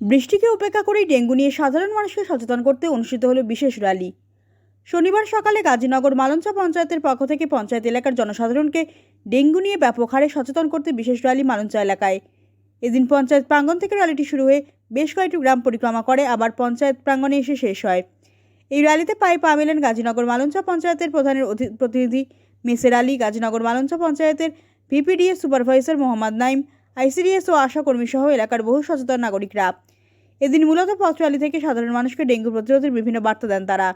বৃষ্টিকে উপেক্ষা করেই ডেঙ্গু নিয়ে সাধারণ মানুষকে সচেতন করতে অনুষ্ঠিত হলো বিশেষ র্যালি। শনিবার সকালে গাজীনগর মালঞ্চা পঞ্চায়েতের পক্ষ থেকে পঞ্চায়েত এলাকার জনসাধারণকে ডেঙ্গু নিয়ে ব্যাপক হারে সচেতন করতে বিশেষ র্যালি মালঞ্চা এলাকায়। এদিন পঞ্চায়েত প্রাঙ্গণ থেকে র্যালিটি শুরু হয়ে বেশ কয়েকটি গ্রাম পরিক্রমা করে আবার পঞ্চায়েত প্রাঙ্গণে এসে শেষ হয়। এই র্যালিতে পায়ে পা মেলেন গাজীনগর মালঞ্চা পঞ্চায়েতের প্রধানের প্রতিনিধি মেসের আলী, গাজীনগর মালঞ্চা পঞ্চায়েতের VPDS supervisor Mohammad Naim, ICDS ও আশাকর্মী সহ এলাকার বহু সচেতন নাগরিকরা। এদিন মূলত পথচারী থেকে সাধারণ মানুষকে ডেঙ্গু প্রতিরোধের বিভিন্ন বার্তা দেন তারা।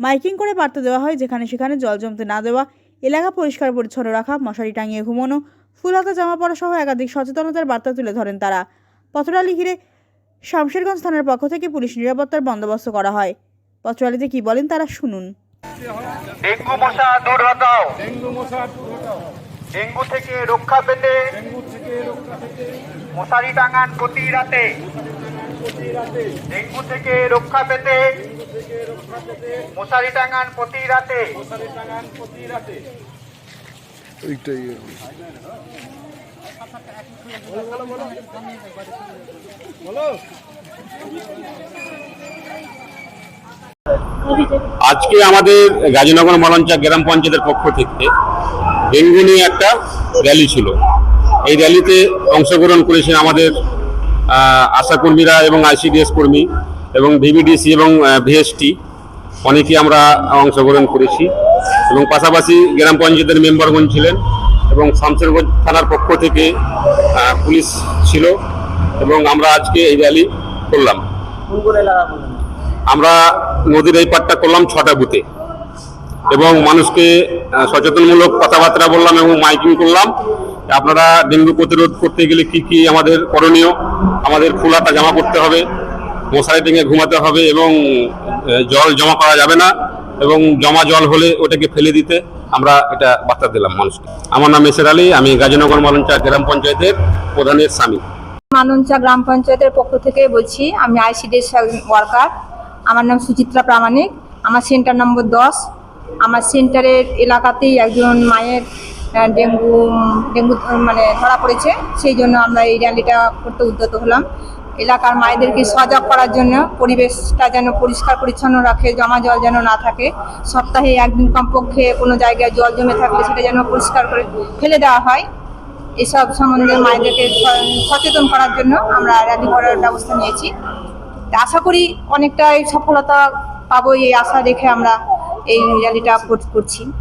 মাইকিং করে বার্তা দেওয়া হয় যেখানে সেখানে জল জমতে না দেওয়া এলাকা পরিষ্কার পরিচ্ছন্ন রাখা মশারি টাঙিয়ে ঘুমানো ফুল হাতা জামা পরা সহ একাধিক সচেতনতার বার্তা তুলে ধরেন তারা। পথরালি ঘিরে শামশেরগঞ্জ থানার পক্ষ থেকে পুলিশ নিরাপত্তার বন্দোবস্ত করা হয়। পথরালিতে কি বলেন তারা শুনুন। ডেঙ্গু মশা দূর হটাও। ডেঙ্গু মশা দূর হটাও। ডেঙ্গু থেকে রক্ষা পেতে ডেঙ্গু থেকে রক্ষা পেতে মশারি টাঙান প্রতি রাতে। ডেঙ্গু থেকে রক্ষা পেতে ডেঙ্গু থেকে রক্ষা পেতে মশারি টাঙান প্রতি রাতে মশারি টাঙান প্রতি রাতে বলো আজকে আমাদের গাজীনগর মলঞ্চা গ্রাম পঞ্চায়েতের পক্ষ থেকে ডেঙ্গু নিয়ে একটা র্যালি ছিল। এই র্যালিতে অংশগ্রহণ করেছেন আমাদের আশাকর্মীরা এবং আইসিডিএস কর্মী এবং ভিভিডিসি এবং ভিএসটি অনেকে আমরা অংশগ্রহণ করেছি। এবং পাশাপাশি গ্রাম পঞ্চায়েতের মেম্বারগণ ছিলেন এবং শামশেরগঞ্জ থানার পক্ষ থেকে পুলিশ ছিল এবং আমরা আজকে এই র্যালি করলাম। আমরা নদীর এই পাটটা করলাম ছটা বুথে। এবং মানুষকে সচেতনমূলক কথাবার্তা বললাম এবং মাইকিং করলাম। আপনারা ডেঙ্গু প্রতিরোধ করতে গেলে কি কি আমাদের করণীয়? আমাদের খোলাটা জমা করতে হবে, মশারি টেঙে ঘুমাতে হবে এবং জল জমা করা যাবে না এবং জমা জল হলে ওটাকে ফেলে দিতে আমরা এটা বার্তা দিলাম মানুষকে। আমার নাম এসের আলী, আমি গাজীনগর মলঞ্চা গ্রাম পঞ্চায়েতের প্রধানের স্বামী। মানঞ্চা গ্রাম পঞ্চায়েতের পক্ষ থেকে বলছি, আমি আইসিডিএস ওয়ার্কার। আমার নাম সুচিত্রা প্রামাণিক, আমার সেন্টার নম্বর দশ। আমার সেন্টারের এলাকাতেই একজন মায়ের ডেঙ্গু ডেঙ্গু মানে ধরা পড়েছে, সেই জন্য আমরা এই র্যালিটা করতে উদ্যত হলাম। এলাকার মায়েদেরকে সজাগ করার জন্য পরিবেশটা যেন পরিষ্কার, পরিচ্ছন্ন রাখে, জমা জল যেন না থাকে। সপ্তাহে একদিন কমপক্ষে কোনো জায়গায় জল জমে থাকলে সেটা যেন পরিষ্কার করে ফেলে দেওয়া হয়। এসব সম্বন্ধে মায়েদেরকে সচেতন করার জন্য আমরা র্যালি করার ব্যবস্থা নিয়েছি। আশা করি অনেকটাই সফলতা পাবো এই আশা রেখে আমরা এই র্যালিটা কর- করছি।